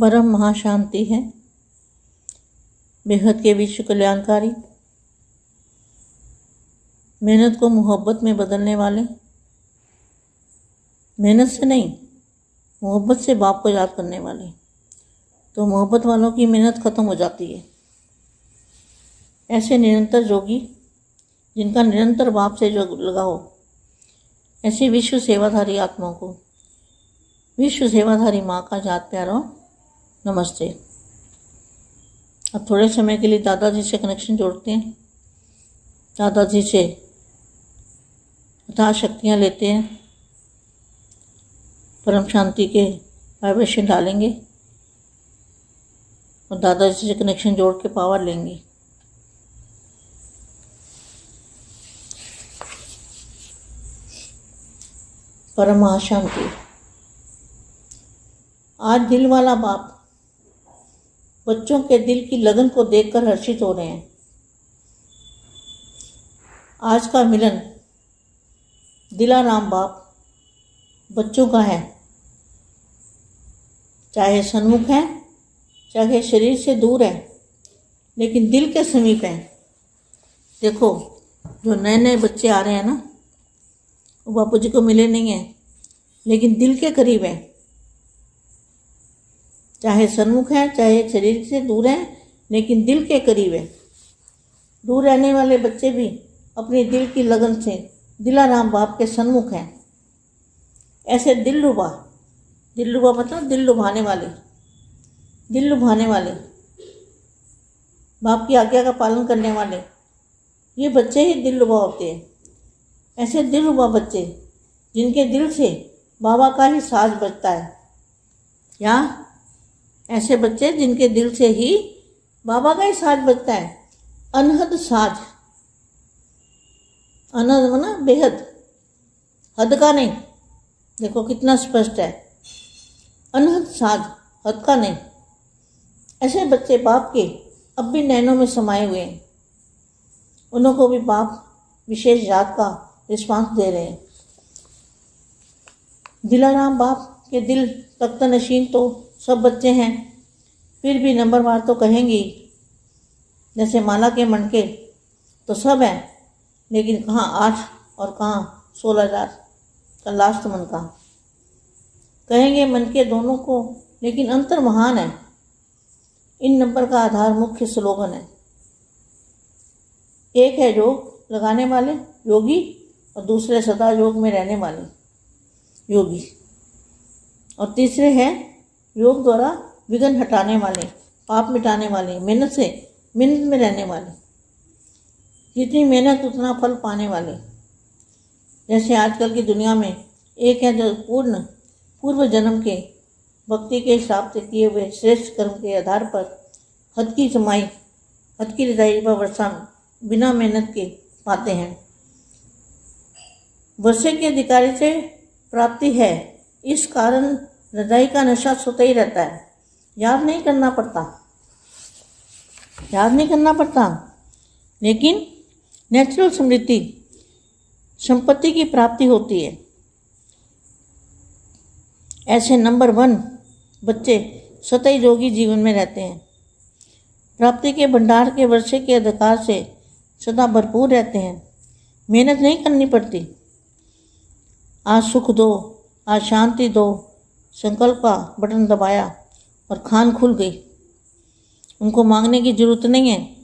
परम महाशांति है। बेहद के विश्व कल्याणकारी। मेहनत को मोहब्बत में बदलने वाले। मेहनत से नहीं, मोहब्बत से बाप को याद करने वाले। तो मोहब्बत वालों की मेहनत खत्म हो जाती है। ऐसे निरंतर जोगी, जिनका निरंतर बाप से जो लगाओ, ऐसी विश्व सेवाधारी आत्माओं को, विश्व सेवाधारी माँ का जात प्यारो। नमस्ते। अब थोड़े समय के लिए दादाजी से कनेक्शन जोड़ते हैं। दादाजी से अथाह शक्तियाँ लेते हैं। परम शांति के वाइब्रेशन डालेंगे। और दादाजी से कनेक्शन जोड़ के पावर लेंगे। परम शांति आज दिल वाला बाप बच्चों के दिल की लगन को देखकर हर्षित हो रहे हैं। आज का मिलन। दिलाराम बाप, बच्चों का है। चाहे सन्मुख है, चाहे शरीर से दूर है, लेकिन दिल के समीप है। देखो, जो नए नए बच्चे आ रहे हैं ना, वो बापू जी को मिले नहीं हैं, लेकिन दिल के करीब है। चाहे सन्मुख है, चाहे शरीर से दूर है, लेकिन दिल के करीब है। दूर रहने वाले बच्चे भी अपने दिल की लगन से दिलाराम बाप के सन्मुख हैं। ऐसे दिल लुभा दिल लुभा मतलब दिल लुभाने वाले, दिल लुभाने वाले, बाप की आज्ञा का पालन करने वाले, ये बच्चे ही दिल लुभा होते हैं। ऐसे दिल लुभा बच्चे, जिनके दिल से बाबा का ही साज बजता है। या ऐसे बच्चे जिनके दिल से ही बाबा का ही साज बजता है। अनहद साज। अनहद मना बेहद। हद का नहीं। देखो कितना स्पष्ट है। अनहद साज, हद का नहीं। ऐसे बच्चे बाप के अब भी नैनों में समाये हुए हैं। उन्हों को भी बाप विशेष जात का रिस्पांस दे रहे हैं। दिलाराम बाप के दिल तख्त नशीन तो सब बच्चे हैं। फिर भी नंबर बार तो कहेंगी, जैसे माला के मनके तो सब हैं। लेकिन कहाँ आठ और कहाँ सोलह हज़ार का लास्ट मन का। कहेंगे मन के दोनों को, लेकिन अंतर महान है। इन नंबर का आधार मुख्य स्लोगन है। एक है योग लगाने वाले, योगी, और दूसरे सदा योग में रहने वाले, योगी। और तीसरे हैं योग द्वारा विघन हटाने वाले, पाप मिटाने वाले, मेहनत से मेहनत में रहने वाले। जितनी मेहनत, उतना फल पाने वाले। जैसे आजकल की दुनिया में एक है जो पूर्ण, पूर्व जन्म के भक्ति के हिसाब से किए हुए श्रेष्ठ कर्म के आधार पर हद की कमाई हद की रजाई व वर्षा बिना मेहनत के पाते हैं। वर्षे के अधिकारी से प्राप्ति है। इस कारण रजाई का नशा सोता ही रहता है। याद नहीं करना पड़ता। याद नहीं करना पड़ता। लेकिन नेचुरल समृद्धि, संपत्ति की प्राप्ति होती है। ऐसे नंबर वन बच्चे सतई जोगी जीवन में रहते हैं। प्राप्ति के भंडार के वर्षे के अधिकार से सदा भरपूर रहते हैं। मेहनत नहीं करनी पड़ती। आज सुख दो, आज शांति दो संकल्प का बटन दबाया और खान खुल गई। उनको मांगने की ज़रूरत नहीं है।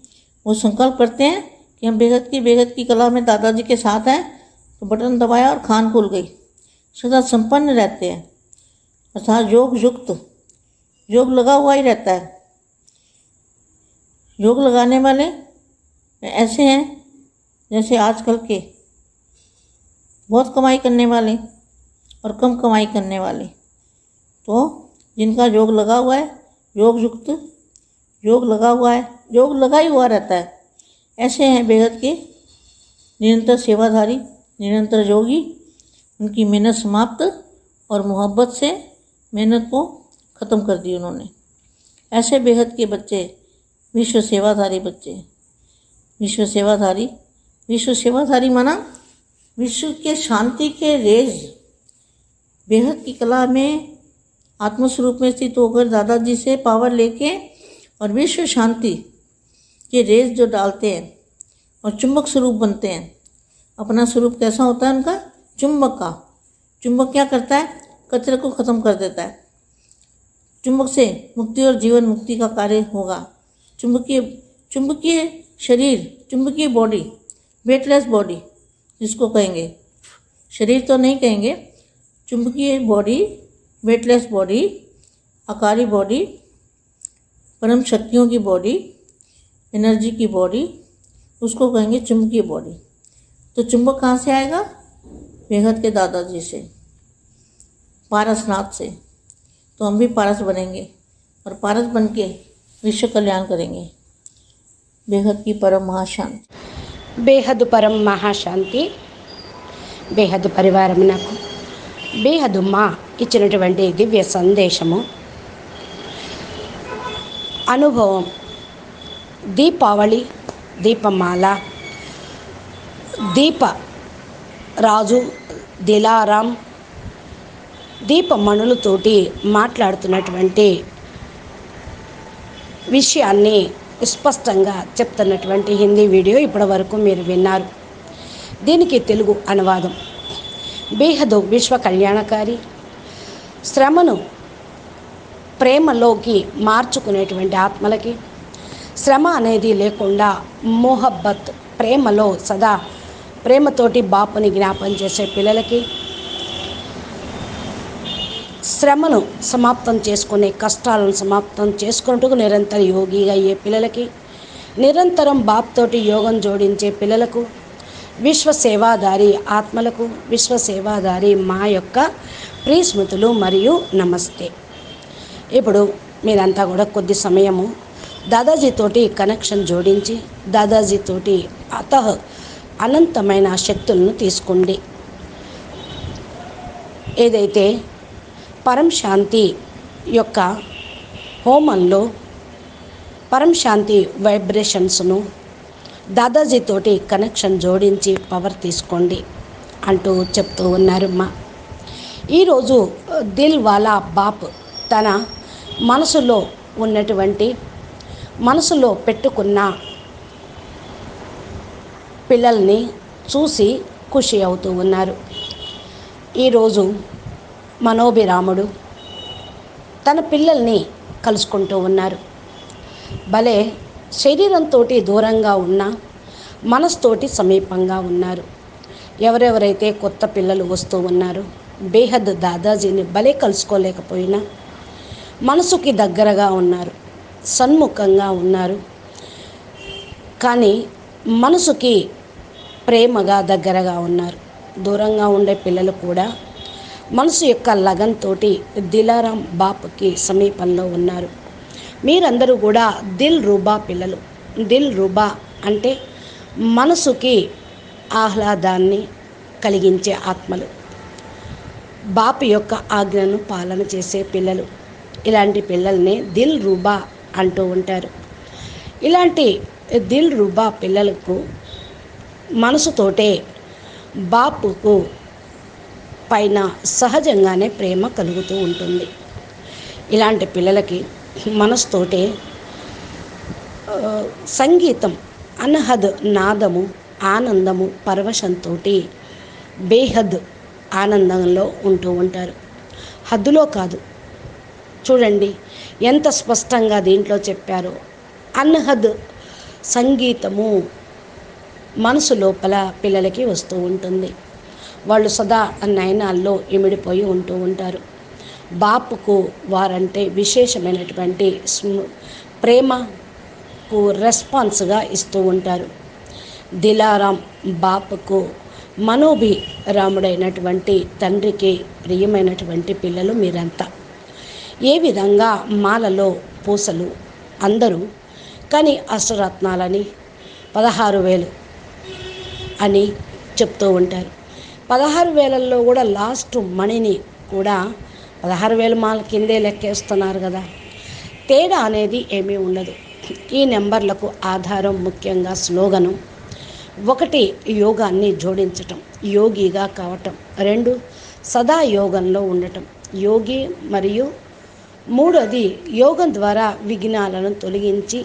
वो संकल्प करते हैं कि हम बेगत की बेगत की कला में दादाजी के साथ हैं तो बटन दबाया और खान खुल गई। सदा संपन्न रहते हैं। अर्थात योग युक्त। योग लगा हुआ ही रहता है। योग लगाने वाले ऐसे हैं जैसे आजकल के। बहुत कमाई करने वाले और कम कमाई करने वाले। तो जिनका योग लगा हुआ है योग युक्त योग लगा हुआ है, योग लगा ही हुआ रहता है। ऐसे हैं बेहद के निरंतर सेवाधारी, निरंतर योगी। उनकी मेहनत समाप्त और मोहब्बत से मेहनत को ख़त्म कर दी उन्होंने। ऐसे बेहद के बच्चे, विश्व सेवाधारी बच्चे। विश्व सेवाधारी विश्व सेवाधारी माना विश्व के शांति के रेज। बेहद की कला में आत्मस्वरूप में स्थित होकर दादाजी से पावर लेके और विश्व शांति के रेस जो डालते हैं और चुंबक स्वरूप बनते हैं। अपना स्वरूप कैसा होता है उनका? चुंबक का। चुंबक क्या करता है? कचरे को ख़त्म कर देता है। चुंबक से मुक्ति और जीवन मुक्ति का कार्य होगा। चुंबकीय चुंबकीय शरीर, चुंबकीय बॉडी वेटलेस बॉडी जिसको कहेंगे। शरीर तो नहीं कहेंगे। चुंबकीय बॉडी वेटलेस बॉडी आकारी बॉडी परम शक्तियों की बॉडी एनर्जी की बॉडी उसको कहेंगे चुंबकीय बॉडी तो चुंबक कहाँ से आएगा? बेहद के दादाजी से, पारसनाथ से. तो हम भी पारस बनेंगे और पारस बन के विश्व कल्याण करेंगे. बेहद की परम महाशांति. बेहद परम महाशांति. बेहद परिवार నాకు మా ఇచ్చినటువంటి దివ్య సందేశము. అనుభవం. దీపావళి దీపమాల. దీప రాజు దిలారాం. దీపమణులతోటి మాట్లాడుతున్నటువంటి విషయాన్ని స్పష్టంగా చెప్తున్నటువంటి హిందీ వీడియో ఇప్పటి వరకు మీరు విన్నారు. దీనికి తెలుగు అనువాదం. బేహదు విశ్వ కళ్యాణకారి శ్రమను ప్రేమలోకి మార్చుకునేటువంటి ఆత్మలకి శ్రమ అనేది లేకుండా మొహబ్బత్ ప్రేమలో సదా ప్రేమతోటి బాపుని జ్ఞాపం చేసే పిల్లలకి శ్రమను సమాప్తం చేసుకునే కష్టాలను సమాప్తం చేసుకుంటూ నిరంతర యోగిగా అయ్యే పిల్లలకి నిరంతరం బాప్తోటి యోగం జోడించే పిల్లలకు విశ్వసేవాదారి ఆత్మలకు విశ్వసేవాదారి మా యొక్క ప్రియస్మృతులు మరియు నమస్తే. ఇప్పుడు మీరంతా కూడా కొద్ది సమయము దాదాజీతోటి కనెక్షన్ జోడించి దాదాజీతోటి అత అనంతమైన శక్తులను తీసుకోండి. ఏదైతే పరం శాంతి యొక్క హోమంలో పరం శాంతి వైబ్రేషన్స్ను దాదాజీతోటి కనెక్షన్ జోడించి పవర్ తీసుకోండి అంటూ చెప్తూ ఉన్నారు మా ఈరోజు దిల్ వాలా బాప్ తన మనసులో ఉన్నటువంటి మనసులో పెట్టుకున్న పిల్లల్ని చూసి ఖుషి అవుతూ ఉన్నారు. ఈరోజు మనోభిరాముడు తన పిల్లల్ని కలుసుకుంటూ ఉన్నారు. భలే శరీరంతో దూరంగా ఉన్నా మనస్తోటి సమీపంగా ఉన్నారు. ఎవరెవరైతే కొత్త పిల్లలు వస్తూ ఉన్నారో బేహద్ దాదాజీని భలే కలుసుకోలేకపోయినా మనసుకి దగ్గరగా ఉన్నారు సన్ముఖంగా ఉన్నారు. కానీ మనసుకి ప్రేమగా దగ్గరగా ఉన్నారు. దూరంగా ఉండే పిల్లలు కూడా మనసు యొక్క లగన్తోటి దిలారాం బాపుకి సమీపంలో ఉన్నారు. మీరందరూ కూడా దిల్ రూబా పిల్లలు. దిల్ రూబా అంటే మనసుకి ఆహ్లాదాన్ని కలిగించే ఆత్మలు. బాపు యొక్క ఆజ్ఞను పాలన చేసే పిల్లలు. ఇలాంటి పిల్లల్ని దిల్ రూబా అంటూ ఉంటారు. ఇలాంటి దిల్ రూబా పిల్లలకు మనసుతోటే బాపుకు పైన సహజంగానే ప్రేమ కలుగుతూ ఉంటుంది. ఇలాంటి పిల్లలకి మనసుతోటే సంగీతం అనహద్ నాదము ఆనందము పరవశంతో బేహద్ ఆనందంలో ఉంటూ ఉంటారు. హద్దులో కాదు. చూడండి ఎంత స్పష్టంగా దీంట్లో చెప్పారో. అన్హద్ సంగీతము మనసు లోపల పిల్లలకి వస్తూ ఉంటుంది. వాళ్ళు సదా నయనాల్లో ఇమిడిపోయి ఉంటూ ఉంటారు. బాపుకు వారంటే విశేషమైనటువంటి ప్రేమకు రెస్పాన్స్గా ఇస్తూ ఉంటారు. దిలారాం బాపుకు మనోభి రాముడైనటువంటి తండ్రికి ప్రియమైనటువంటి పిల్లలు మీరంతా. ఏ విధంగా మాలలో పూసలు అందరూ కానీ అష్టరత్నాలని పదహారు వేలు అని చెప్తూ ఉంటారు. పదహారు వేలల్లో కూడా లాస్ట్ మణిని కూడా పదహారు వేల మాల కిందే లెక్కేస్తున్నారు కదా. తేడా అనేది ఏమీ ఉండదు. ఈ నెంబర్లకు ఆధారం ముఖ్యంగా స్లోగను. ఒకటి యోగాన్ని జోడించటం యోగిగా కావటం. రెండు సదా యోగంలో ఉండటం. యోగి మరియు మూడోది యోగం ద్వారా విఘ్నాలను తొలగించి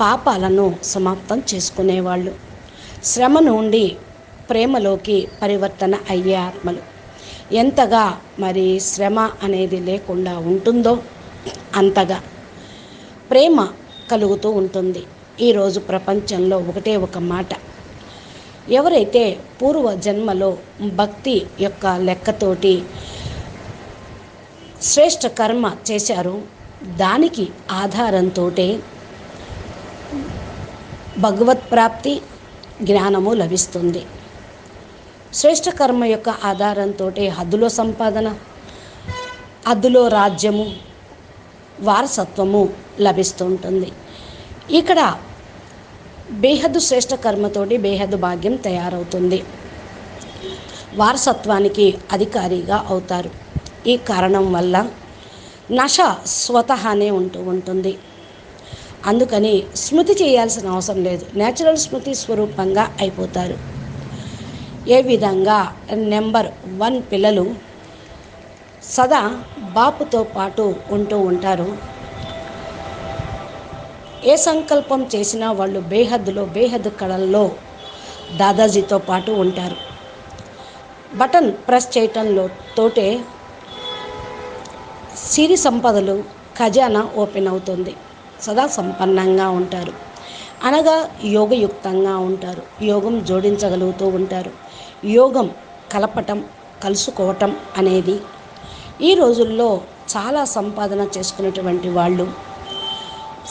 పాపాలను సమాప్తం చేసుకునేవాళ్ళు. శ్రమ నుండి ప్రేమలోకి పరివర్తన అయ్యే ఆత్మలు. ఎంతగా మరి శ్రమ అనేది లేకుండా ఉంటుందో అంతగా ప్రేమ కలుగుతూ ఉంటుంది. ఈరోజు ప్రపంచంలో ఒకటే ఒక మాట. ఎవరైతే పూర్వ జన్మలో భక్తి యొక్క లెక్కతోటి శ్రేష్ఠ కర్మ చేశారో దానికి ఆధారంతో భగవత్ ప్రాప్తి జ్ఞానము లభిస్తుంది. శ్రేష్ఠ కర్మ యొక్క ఆధారంతో హద్దులో సంపాదన హద్దులో రాజ్యము వారసత్వము లభిస్తూ ఉంటుంది ఇక్కడ బేహద్దు శ్రేష్ఠ కర్మతోటి బేహద్దు భాగ్యం తయారవుతుంది. వారసత్వానికి అధికారిగా అవుతారు. ఈ కారణం వల్ల నశ స్వతహానే ఉంటూ ఉంటుంది. అందుకని స్మృతి చేయాల్సిన అవసరం లేదు. నేచురల్ స్మృతి స్వరూపంగా అయిపోతారు. ఏ విధంగా నెంబర్ వన్ పిల్లలు సదా బాపుతో పాటు ఉంటూ ఉంటారు? ఏ సంకల్పం చేసినా వాళ్ళు బేహద్దులో బేహద్దు కళల్లో దాదాజీతో పాటు ఉంటారు. బటన్ ప్రెస్ చేయటంలో తోటే సిరి సంపదలు ఖజానా ఓపెన్ అవుతుంది. సదా సంపన్నంగా ఉంటారు. అనగా యోగయుక్తంగా ఉంటారు. యోగం జోడించగలుగుతూ ఉంటారు. యోగం కలపటం కలుసుకోవటం అనేది ఈ రోజుల్లో చాలా సంపాదన చేసుకునేటువంటి వాళ్ళు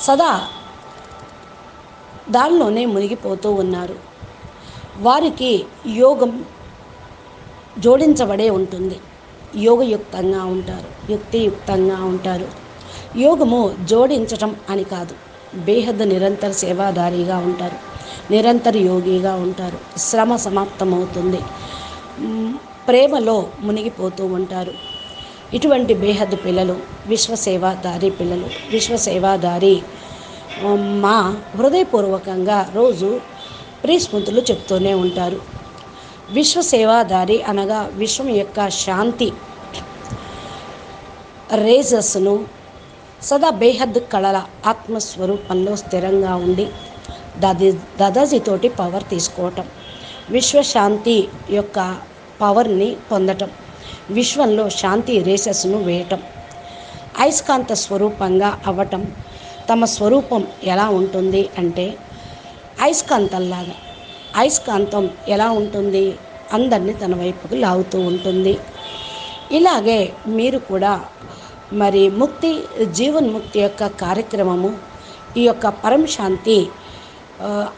సదా దానిలోనే మునిగిపోతూ ఉన్నారు. వారికి యోగం జోడించబడే ఉంటుంది. యోగయుక్తంగా ఉంటారు యుక్తియుక్తంగా ఉంటారు. యోగము జోడించటం అని కాదు బేహద్దు నిరంతర సేవాదారిగా ఉంటారు. నిరంతర యోగిగా ఉంటారు. శ్రమ సమాప్తమవుతుంది. ప్రేమలో మునిగిపోతూ ఉంటారు. ఇటువంటి బేహద్దు పిల్లలు విశ్వసేవాదారి పిల్లలు విశ్వసేవాదారి మా హృదయపూర్వకంగా రోజు ప్రీస్మృతులు చెప్తూనే ఉంటారు. విశ్వసేవాదారి అనగా విశ్వం యొక్క శాంతి రేజస్ను సదా బేహద్ కళల ఆత్మస్వరూపంలో స్థిరంగా ఉండి దాది దాదాజీతోటి పవర్ తీసుకోవటం. విశ్వశాంతి యొక్క పవర్ని పొందటం. విశ్వంలో శాంతి రేసెస్ను వేయటం. అయస్కాంత స్వరూపంగా అవ్వటం. తమ స్వరూపం ఎలా ఉంటుంది అంటే అయస్కాంతంలాగా. అయస్కాంతం ఎలా ఉంటుంది? అందరినీ తన వైపుకు లాగుతూ ఉంటుంది. ఇలాగే మీరు కూడా మరి ముక్తి జీవన్ముక్తి యొక్క కార్యక్రమము ఈ యొక్క పరమశాంతి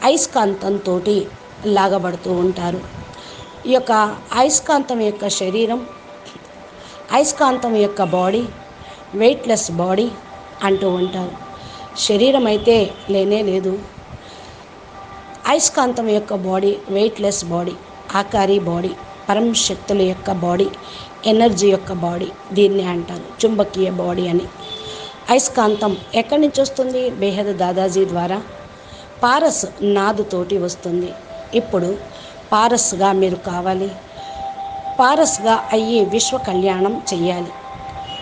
అయస్కాంతంతో లాగబడుతూ ఉంటారు. ఈ యొక్క అయస్కాంతం యొక్క శరీరం అయస్కాంతం యొక్క బాడీ వెయిట్లెస్ బాడీ అంటూ ఉంటారు. శరీరం అయితే లేనే లేదు. అయస్కాంతం యొక్క బాడీ వెయిట్లెస్ బాడీ ఆకారి బాడీ పరం శక్తుల యొక్క బాడీ ఎనర్జీ యొక్క బాడీ దీన్ని అంటారు. చుంబకీయ బాడీ అని. అయస్కాంతం ఎక్కడి నుంచి వస్తుంది? బేహద్ దాదాజీ ద్వారా. పారస్ నాదుతోటి వస్తుంది ఇప్పుడు పారస్గా మీరు కావాలి పారస్గా అయ్యి విశ్వ కళ్యాణం చెయ్యాలి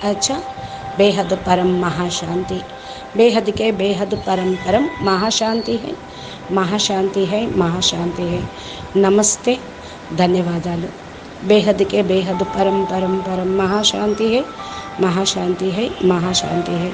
అచ్చా బేహద్ పరం మహాశాంతి बेहद के बेहद परम परम महाशांति है महाशांति है महाशांति है నమస్తే ధన్యవాదాలు బేహద్ కే బేహద్ పరం పరం పరం మహాశాంతి హై మహాశాంతి హై మహాశాంతి హై